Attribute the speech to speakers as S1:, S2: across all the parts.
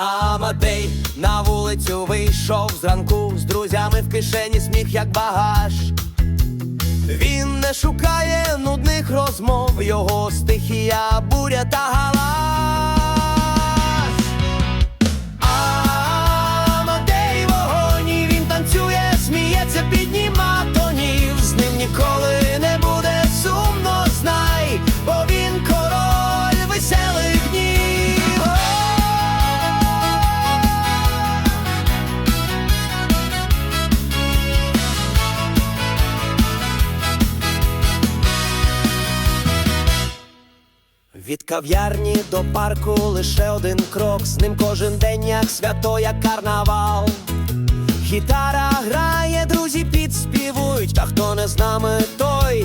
S1: Амадей на вулицю вийшов зранку з друзями в кишені сміх як багаж. Він не шукає нудних розмов, його стихія буря та галас. Від кав'ярні до парку лише один крок, з ним кожен день як свято, як карнавал. Гітара грає, друзі підспівують, а хто не з нами, той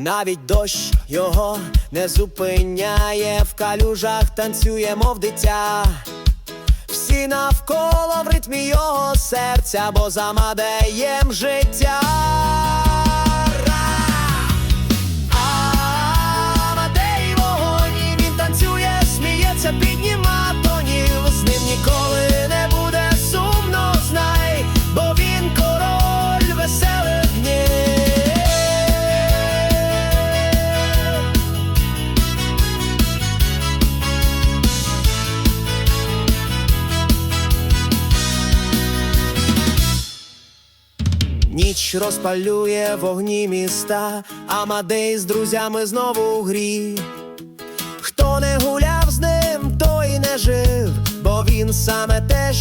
S1: Навіть дощ його не зупиняє, в калюжах танцює, мов дитя. Всі навколо в ритмі його серця, бо замадеєм життя. Ніч розпалює вогні міста, Амадей з друзями знову у грі. Хто не гуляв з ним, той не жив, бо він саме те